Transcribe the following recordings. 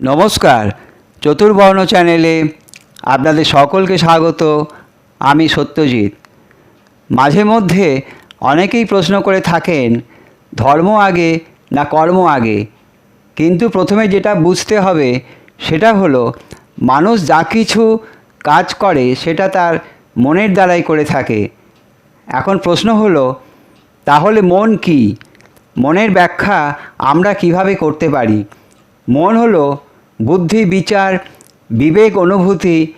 নমস্কার, চতুর্বর্ণ চ্যানেলে আপনাদের সকলকে স্বাগত, আমি সত্যজিৎ। মাঝে মধ্যে অনেকেই প্রশ্ন করে থাকেন, ধর্ম আগে না কর্ম আগে? কিন্তু প্রথমে যেটা বুঝতে হবে সেটা হলো, মানুষ যা কিছু কাজ করে সেটা তার মনের দ্বারাই করে থাকে। এখন প্রশ্ন হলো, তাহলে মন কি? মনের ব্যাখ্যা আমরা কীভাবে করতে পারি? মন হলো বুদ্ধি, বিচার, বিবেক, অনুভূতি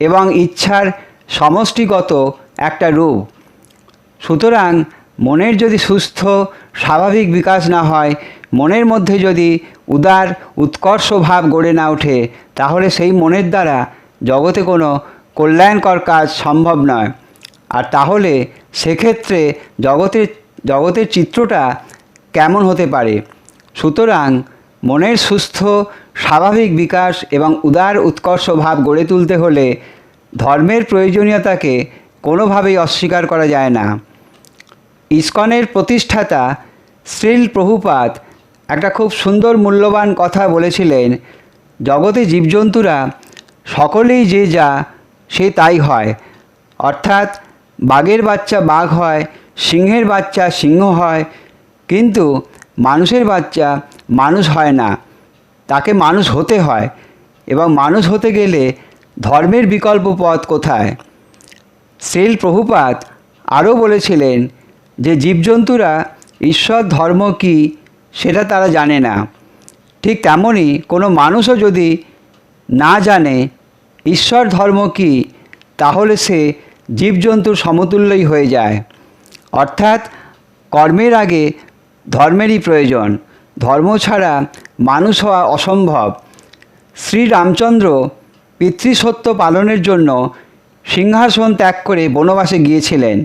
এবং ইচ্ছার সমষ্টিগত একটা রূপ। সুতরাং মনের যদি সুস্থ, স্বাভাবিক বিকাশ না হয়, মনের মধ্যে যদি উদার, উৎকর্ষ ভাব গড়ে না ওঠে, তাহলে সেই মনের দ্বারা জগতে কোনো কল্যাণকর কাজ সম্ভব নয়। আর তাহলে সেক্ষেত্রে জগতের জগতের চিত্রটা কেমন হতে পারে? সুতরাং মনের সুস্থ, স্বাভাবিক বিকাশ এবং উদার উৎকর্ষ ভাব গড়ে তুলতে হলে ধর্মের প্রয়োজনীয়তাকে কোনোভাবেই অস্বীকার করা যায় না। ইস্কনের প্রতিষ্ঠাতা শ্রীল প্রভুপাত একটা খুব সুন্দর মূল্যবান কথা বলেছিলেন, জগতে জীবজন্তুরা সকলেই যে যা, সে তাই হয়। অর্থাৎ বাঘের বাচ্চা বাঘ হয়, সিংহের বাচ্চা সিংহ হয়। কিন্তু মানুষের বাচ্চা মানুষ হয় না, তাকে মানুষ হতে হয় এবং মানুষ হতে গেলে ধর্মের বিকল্প পথ কোথায়? শ্রীল প্রভুপাত আরও বলেছিলেন যে জীবজন্তুরা ঈশ্বর, ধর্ম কী সেটা তারা জানে না। ঠিক তেমনই কোনো মানুষও যদি না জানে ঈশ্বর, ধর্ম কী, তাহলে সে জীবজন্তুর সমতুল্যই হয়ে যায়। অর্থাৎ কর্মের আগে ধর্মেরই প্রয়োজন। ধর্ম ছাড়া মানুষ হওয়া অসম্ভব। শ্রীরামচন্দ্র পিতৃসত্য পালনের জন্য সিংহাসন ত্যাগ করে বনবাসে গিয়েছিলেন।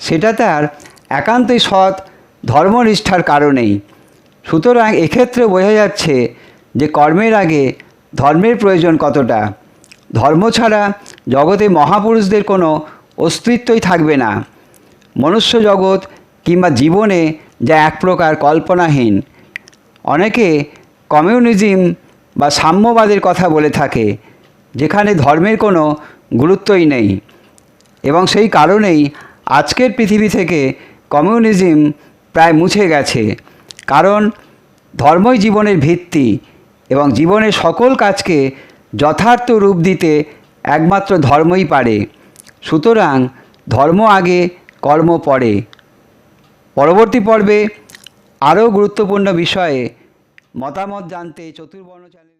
সেটা তার একান্তই সৎ ধর্মনিষ্ঠার কারণেই। সুতরাং এক্ষেত্রে বোঝা যাচ্ছে যে কর্মের আগে ধর্মের প্রয়োজন কতটা। ধর্ম ছাড়া জগতে মহাপুরুষদের কোনো অস্তিত্বই থাকবে না। মনুষ্য জগৎ কিংবা জীবনে যা এক প্রকার কল্পনাহীন। অনেকে কমিউনিজম বা সাম্যবাদের কথা বলে থাকে, যেখানে ধর্মের কোনো গুরুত্বই নেই। এবং সেই কারণেই আজকের পৃথিবী থেকে কমিউনিজম প্রায় মুছে গেছে। কারণ ধর্মই জীবনের ভিত্তি এবং জীবনের সকল কাজকে যথার্থ রূপ দিতে একমাত্র ধর্মই পারে। সুতরাং ধর্ম আগে, কর্ম পরে। পরবর্তী পর্বে আরও গুরুত্বপূর্ণ বিষয়ে মতামত জানতে চতুর্বর্ণ চ্যানেল